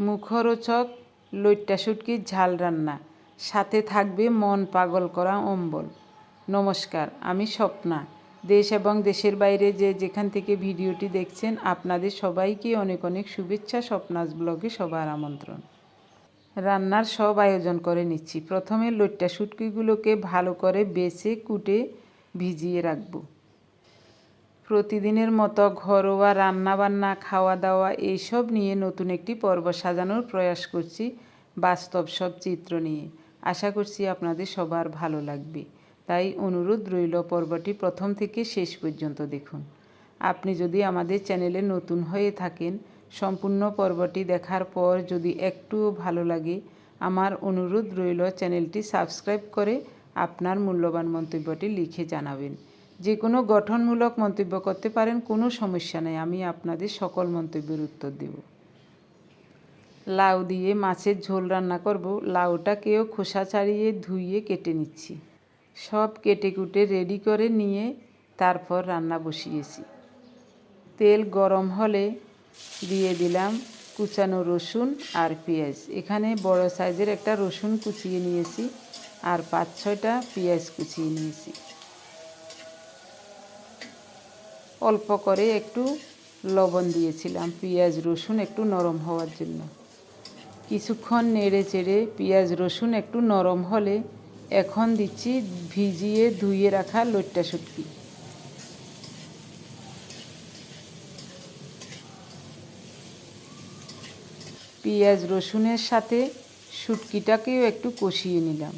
মুখরোচক লইট্টা ঝাল রান্না। সাথে থাকবে মন পাগল করা অম্বল। নমস্কার, আমি স্বপ্না। দেশ এবং দেশের বাইরে যে যেখান থেকে ভিডিওটি দেখছেন, আপনাদের সবাইকে অনেক অনেক শুভেচ্ছা স্বপ্নাস ব্লগে সবার আমন্ত্রণ। রান্নার সব আয়োজন করে নিচ্ছি। প্রথমে লইট্টা শুটকিগুলোকে ভালো করে বেছে কুটে ভিজিয়ে রাখব। প্রতিদিনের মতো ঘরোয়া রান্নাবান্না খাওয়া দাওয়া এইসব নিয়ে নতুন একটি পর্ব সাজানোর প্রয়াস করছি বাস্তব সব চিত্র নিয়ে। আশা করছি আপনাদের সবার ভালো লাগবে। তাই অনুরোধ রইল পর্বটি প্রথম থেকে শেষ পর্যন্ত দেখুন। আপনি যদি আমাদের চ্যানেলে নতুন হয়ে থাকেন, সম্পূর্ণ পর্বটি দেখার পর যদি একটুও ভালো লাগে, আমার অনুরোধ রইল চ্যানেলটি সাবস্ক্রাইব করে আপনার মূল্যবান মন্তব্যটি লিখে জানাবেন। যে কোনো গঠনমূলক মন্তব্য করতে পারেন, কোনো সমস্যা নেই। আমি আপনাদের সকল মন্তব্যের উত্তর দেব। লাউ দিয়ে মাছের ঝোল রান্না করব। লাউটাকেও খোসা ছাড়িয়ে ধুইয়ে কেটে নিচ্ছি। সব কেটে কুটে রেডি করে নিয়ে তারপর রান্না বসিয়েছি। তেল গরম হলে দিয়ে দিলাম কুচানো রসুন আর পেঁয়াজ। এখানে বড় সাইজের একটা রসুন কুচিয়ে নিয়েছি আর পাঁচ ছয়টা পেঁয়াজ কুচিয়ে নিয়েছি। অল্প করে একটু লবণ দিয়েছিলাম, পেঁয়াজ, রসুন একটু নরম হওয়ার জন্য। কিছুক্ষণ নেড়ে চেড়ে পেঁয়াজ, রসুন একটু নরম হলে এখন দিচ্ছি ভিজিয়ে ধুয়ে রাখা লইট্টা শুটকি। পেঁয়াজ, রসুনের সাথে শুটকিটাকেও একটু কষিয়ে নিলাম।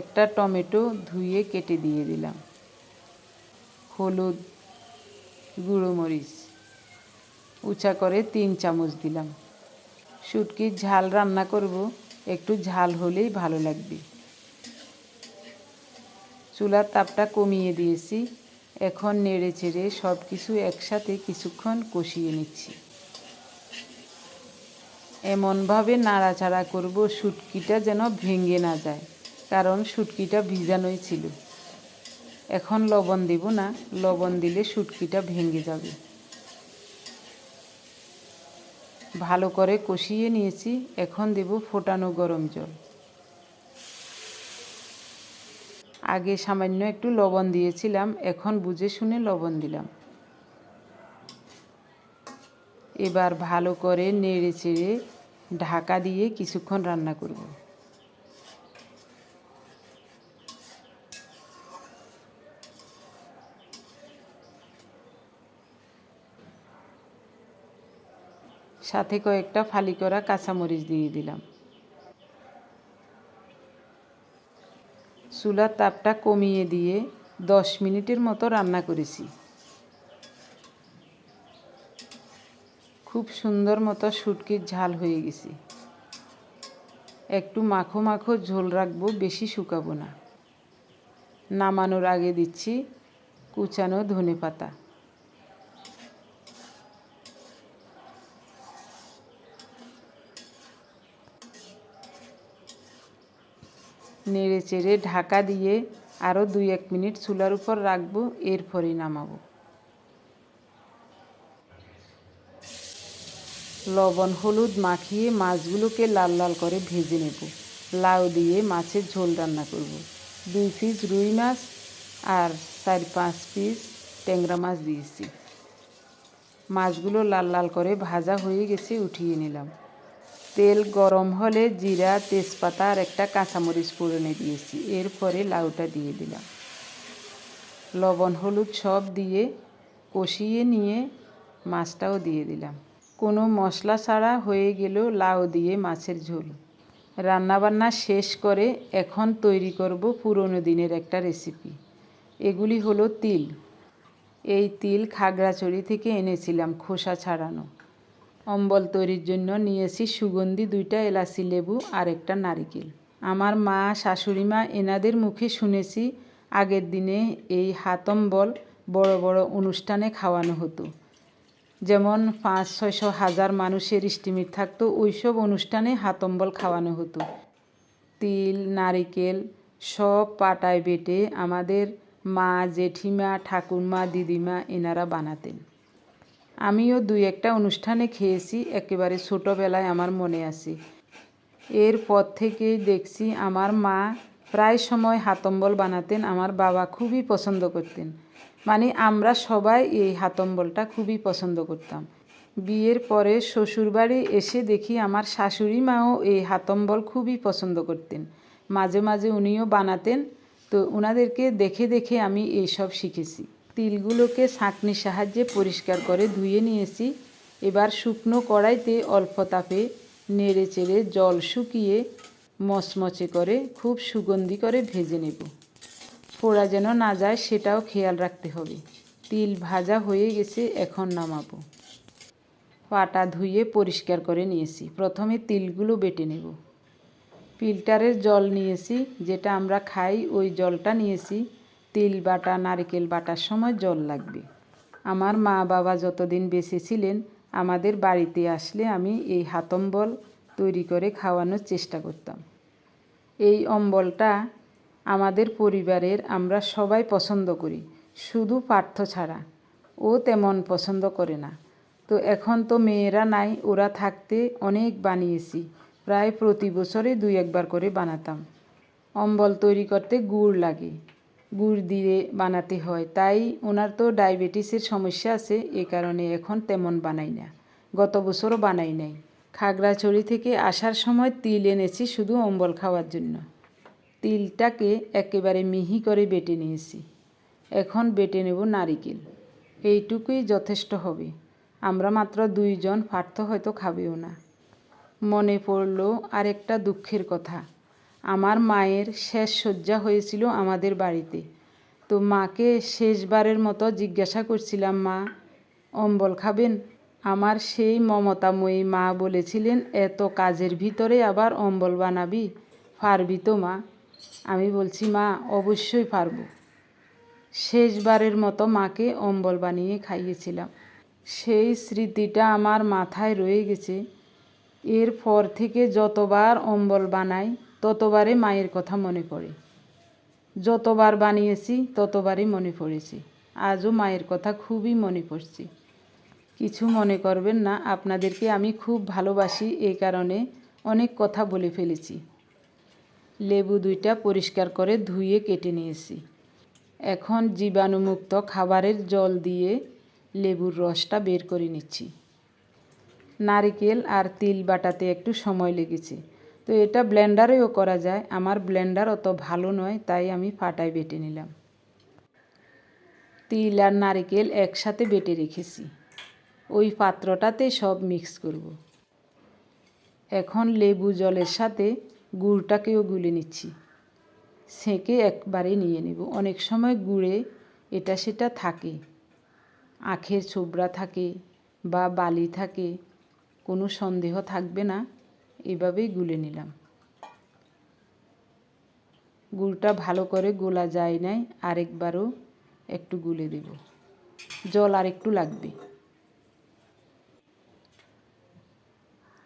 একটা টমেটো ধুয়ে কেটে দিয়ে দিলাম। হলুদ গুঁড়ো মরিচ। উঁচা করে তিন চামচ দিলাম। শুটকির ঝাল রান্না করব, একটু ঝাল হলেই ভালো লাগবে। চুলার তাপটা কমিয়ে দিয়েছি, এখন নেড়ে চেড়ে সব কিছু একসাথে কিছুক্ষণ কষিয়ে নিচ্ছি। এমনভাবে নাড়াচাড়া করব শুটকিটা যেন ভেঙে না যায়, কারণ শুটকিটা ভিজানোই ছিল। এখন লবণ দেব না, লবণ দিলে শুটকিটা ভেঙে যাবে। ভালো করে কষিয়ে নিয়েছি, এখন দেব ফোটানো গরম জল। আগে সামান্য একটু লবণ দিয়েছিলাম, এখন বুঝে শুনে লবণ দিলাম। এবার ভালো করে নেড়ে চেড়ে ঢাকা দিয়ে কিছুক্ষণ রান্না করব। সাথে কয়েকটা ফালি করা কাঁচামরিচ দিয়ে দিলাম। চুলার তাপটা কমিয়ে দিয়ে দশ মিনিটের মতো রান্না করেছি। খুব সুন্দর মতো শুটকির ঝাল হয়ে গেছে। একটু মাখো মাখো ঝোল রাখব, বেশি শুকাবো না। নামানোর আগে দিচ্ছি কুচানো ধনে পাতা নেড়ে চেড়ে ঢাকা দিয়ে আরও দুই এক মিনিট চুলার উপর রাখব, এরপরেই নামাবো। লবণ, হলুদ মাখিয়ে মাছগুলোকে লাল লাল করে ভেজে নেব। লাউ দিয়ে মাছের ঝোল রান্না করব। দুই পিস রুই মাছ আর চার পাঁচ পিস ট্যাংরা মাছ দিয়েছি। মাছগুলো লাল লাল করে ভাজা হয়ে গেছে, উঠিয়ে নিলাম। তেল গরম হলে জিরা, তেজপাতা আর একটা কাঁচামরিচ ফোড়নে দিয়েছি। এরপরে লাউটা দিয়ে দিলাম। লবণ, হলুদ সব দিয়ে কষিয়ে নিয়ে মাছটাও দিয়ে দিলাম। কোনো মশলা ছাড়া হয়ে গেলেও লাউ দিয়ে মাছের ঝোল। রান্নাবান্না শেষ করে এখন তৈরি করব পুরনো দিনের একটা রেসিপি। এগুলি হলো তিল। এই তিল খাগড়াছড়ি থেকে এনেছিলাম খোসা ছাড়ানো। অম্বল তৈরির জন্য নিয়েছি সুগন্ধি, দুইটা এলাচি লেবু আর একটা নারিকেল। আমার মা, শাশুড়ি মা এনাদের মুখে শুনেছি আগের দিনে এই হাতম্বল বড় বড় অনুষ্ঠানে খাওয়ানো হতো। যেমন পাঁচ, ছয়শো, হাজার মানুষের ইস্টিমিট থাকতো ওইসব অনুষ্ঠানে হাতম্বল খাওয়ানো হতো। তিল, নারিকেল সব পাটায় বেটে আমাদের মা, জেঠিমা, ঠাকুরমা, দিদিমা এনারা বানাতেন। আমিও দুই একটা অনুষ্ঠানে খেয়েছি, একেবারে ছোটোবেলায় আমার মনে আছে। এরপর থেকেই দেখছি আমার মা প্রায় সময় হাতম্বল বানাতেন, আমার বাবা খুবই পছন্দ করতেন। মানে আমরা সবাই এই হাতম্বলটা খুবই পছন্দ করতাম। বিয়ের পরে শ্বশুরবাড়ি এসে দেখি আমার শাশুড়ি মাও এই হাতম্বল খুবই পছন্দ করতেন। মাঝে মাঝে উনিও বানাতেন, তো ওনাদেরকে দেখে দেখে আমি এইসব শিখেছি। তিলগুলোকে ছাঁকনির সাহায্যে পরিষ্কার করে ধুয়ে নিয়েছি। এবার শুকনো কড়াইতে অল্প তাপে নেড়ে চেড়ে জল শুকিয়ে মচমচে করে খুব সুগন্ধি করে ভেজে নেব। পোড়া যেন না যায় সেটাও খেয়াল রাখতে হবে। তিল ভাজা হয়ে গেছে, এখন নামাবো। পাটা ধুয়ে পরিষ্কার করে নিয়েছি। প্রথমে তিলগুলো বেটে নেব। ফিল্টারের জল নিয়েছি, যেটা আমরা খাই, ওই জলটা নিয়েছি। তিল বাটা, নারকেল বাটার সময় জল লাগবে। আমার মা বাবা যতদিন বেঁচে ছিলেন, আমাদের বাড়িতে আসলে আমি এই হাতম্বল তৈরি করে খাওয়ানোর চেষ্টা করতাম। এই অম্বলটা আমাদের পরিবারের আমরা সবাই পছন্দ করি, শুধু পার্থ ছাড়া। ও তেমন পছন্দ করে না। তো এখন তো মেয়েরা নাই, ওরা থাকতে অনেক বানিয়েছি। প্রায় প্রতি বছরে দুই একবার করে বানাতাম। অম্বল তৈরি করতে গুড় লাগে। গুড় দিয়ে বানাতে হয়। তাই ওনার তো ডায়াবেটিসের সমস্যা আছে, এ কারণে এখন তেমন বানাই না। গত বছরও বানাই নাই। খাগড়াছড়ি থেকে আসার সময় তিল এনেছি শুধু অম্বল খাওয়ার জন্য। তিলটাকে একেবারে মিহি করে বেটে নিয়েছি। এখন বেটে নেব নারিকেল। এইটুকুই যথেষ্ট হবে। আমরা মাত্র দুইজন পার্থ হয়তো খাবেও না। মনে পড়ল আরেকটা দুঃখের কথা। আমার মায়ের শেষ শয্যা হয়েছিল আমাদের বাড়িতে। তো মাকে শেষবারের মতো জিজ্ঞাসা করছিলাম, মা, অম্বল খাবেন? আমার সেই মমতাময়ী মা বলেছিলেন, এত কাজের ভিতরে আবার অম্বল বানাবি? পারবি তো, মা। আমি বলছি, মা, অবশ্যই পারব শেষবারের মতো মাকে অম্বল বানিয়ে খাইয়েছিলাম। সেই স্মৃতিটা আমার মাথায় রয়ে গেছে। এরপর থেকে যতবার অম্বল বানাই ততবারে মায়ের কথা মনে পড়ে। যতবার বানিয়েছি, ততবারই মনে পড়েছে। আজও মায়ের কথা খুবই মনে পড়ছে। কিছু মনে করবেন না, আপনাদেরকে আমি খুব ভালোবাসি এই কারণে অনেক কথা বলে ফেলেছি। লেবু দুইটা পরিষ্কার করে ধুয়ে কেটে নিয়েছি। এখন জীবাণুমুক্ত খাবারের জল দিয়ে লেবুর রসটা বের করে নিচ্ছি। নারিকেল আর তিল বাটাতে একটু সময় লেগেছে। তো এটা ব্লেন্ডারেও করা যায়। আমার ব্লেন্ডার অত ভালো নয়, তাই আমি ফাটায় বেটে নিলাম। তিল আর নারিকেল একসাথে বেটে রেখেছি। ওই পাত্রটাতে সব মিক্স করব। এখন লেবু জলের সাথে গুড়টাকেও গুলে নিচ্ছি। সেঁকে একবারে নিয়ে নেব। অনেক সময় গুড়ে এটা সেটা থাকে। আখের ছোবড়া থাকে বা বালি থাকে, কোনো সন্দেহ থাকবে না। এভাবেই গুলে নিলাম। গুড়টা ভালো করে গোলা যায় নাই, আরেকবারও একটু গুলে দেব। জল আর একটু লাগবে।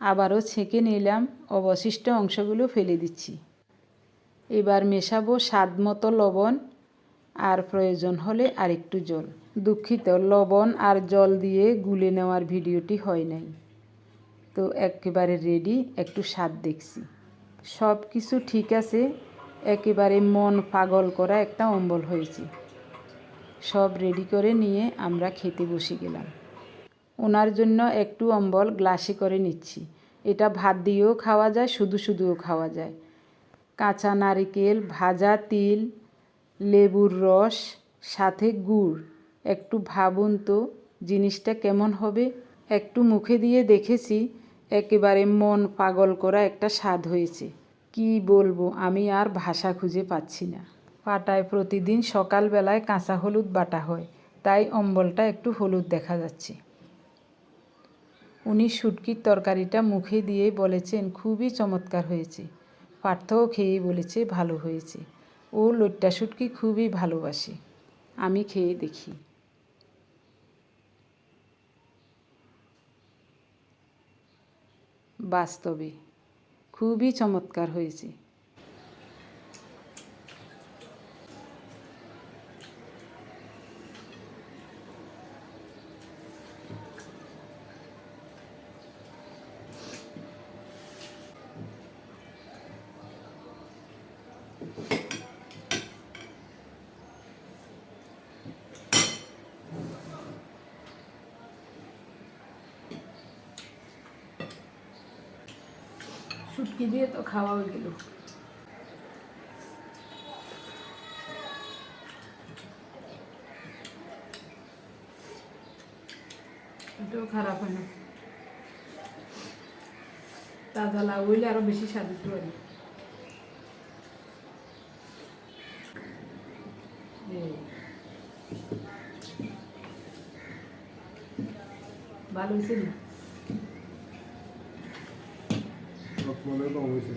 আবারও ছেঁকে নিলাম, অবশিষ্ট অংশগুলো ফেলে দিচ্ছি। এবার মেশাবো স্বাদ মতো লবণ আর প্রয়োজন হলে আরেকটু জল। দুঃখিত, লবণ আর জল দিয়ে গুলে নেওয়ার ভিডিওটি হয় নাই। তো একেবারে রেডি একটু স্বাদ দেখছি। সব কিছু ঠিক আছে, একেবারে মন পাগল করা একটা অম্বল হয়েছে। সব রেডি করে নিয়ে আমরা খেতে বসে গেলাম। ওনার জন্য একটু অম্বল গ্লাসে করে নিচ্ছি। এটা ভাত দিয়েও খাওয়া যায়, শুধু শুধুও খাওয়া যায়। কাঁচা নারিকেল, ভাজা তিল, লেবুর রস, সাথে গুড়। একটু ভাবুন তো, জিনিসটা কেমন হবে? একটু মুখে দিয়ে দেখেছি, একেবারে মন পাগল করা একটা স্বাদ হয়েছে। কি বলব, আমি আর ভাষা খুঁজে পাচ্ছি না। পাটায় প্রতিদিন সকালবেলায় কাঁচা হলুদ বাটা হয়, তাই অম্বলটা একটু হলুদ দেখা যাচ্ছে। উনি শুটকির তরকারিটা মুখে দিয়ে বলেছেন, খুবই চমৎকার হয়েছে। পার্থও খেয়ে বলেছে, ভালো হয়েছে। ও লইট্টা শুটকি খুবই ভালোবাসে। আমি খেয়ে দেখি। বাস্তবে। খুবই চমৎকার হয়েছে। শুটকি দিয়ে তো খাওয়া হয়ে গেল। এটাও খারাপ হয় না। তাজা লাউ হইলে আরও বেশি স্বাদ হয় এই। ভালো হয়েছে না? মনে কম হয়েছে।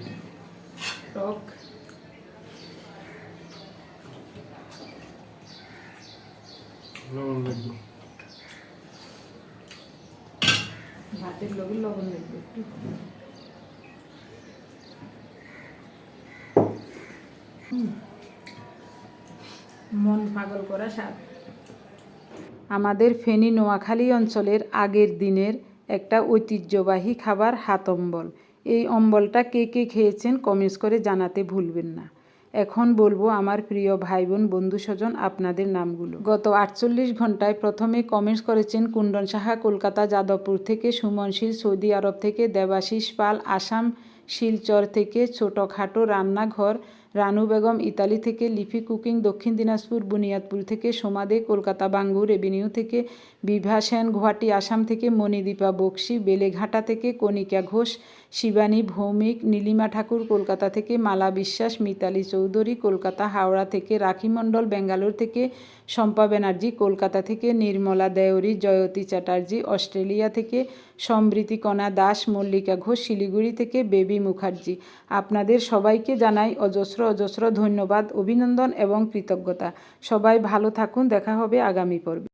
টক লবণ লাগবে। ভাতের লগে লবণ লাগবে একটু। মন পাগল করা স্বাদ আমাদের ফেনী নোয়াখালী অঞ্চলের আগের দিনের একটা ঐতিহ্যবাহী খাবার হাত অম্বল এই অম্বলটা কে কে খেয়েছেন কমেন্টস করে জানাতে ভুলবেন না। এখন বলব আমার প্রিয় ভাই বোন বন্ধু স্বজন আপনাদের নামগুলো। গত আটচল্লিশ ঘন্টায় প্রথমে কমেন্টস করেছেন কুণ্ডন সাহা, কলকাতা, যাদবপুর থেকে সুমনশীল, সৌদি আরব থেকে দেবাশিস পাল, আসাম, শিলচর থেকে ছোটোখাটো রান্নাঘর রানু বেগম ইতালি থেকে লিপি কুকিং দক্ষিণ দিনাজপুর, বুনিয়াদপুর থেকে সোমাদে কলকাতা বাঙ্গু রেভিনিউ থেকে, বিভা সেন গুয়াহাটি, আসাম থেকে, মণিদীপা বক্সি, বেলেঘাটা থেকে, কণিকা ঘোষ, শিবানী ভৌমিক, নীলিমা ঠাকুর কলকাতা থেকে, মালা বিশ্বাস, মিতালি চৌধুরী কলকাতা, হাওড়া থেকে, রাখি মণ্ডল বেঙ্গালোর থেকে, শম্পা ব্যানার্জি কলকাতা থেকে, নির্মলা দেওরি, জয়তী চ্যাটার্জি অস্ট্রেলিয়া থেকে সমৃতি কণা দাস, মল্লিকা ঘোষ শিলিগুড়ি থেকে, বেবি মুখার্জি। আপনাদের সবাইকে জানাই অজস্র অজস্র ধন্যবাদ অভিনন্দন এবং কৃতজ্ঞতা। সবাই ভালো থাকুন দেখা হবে আগামী পর্বে।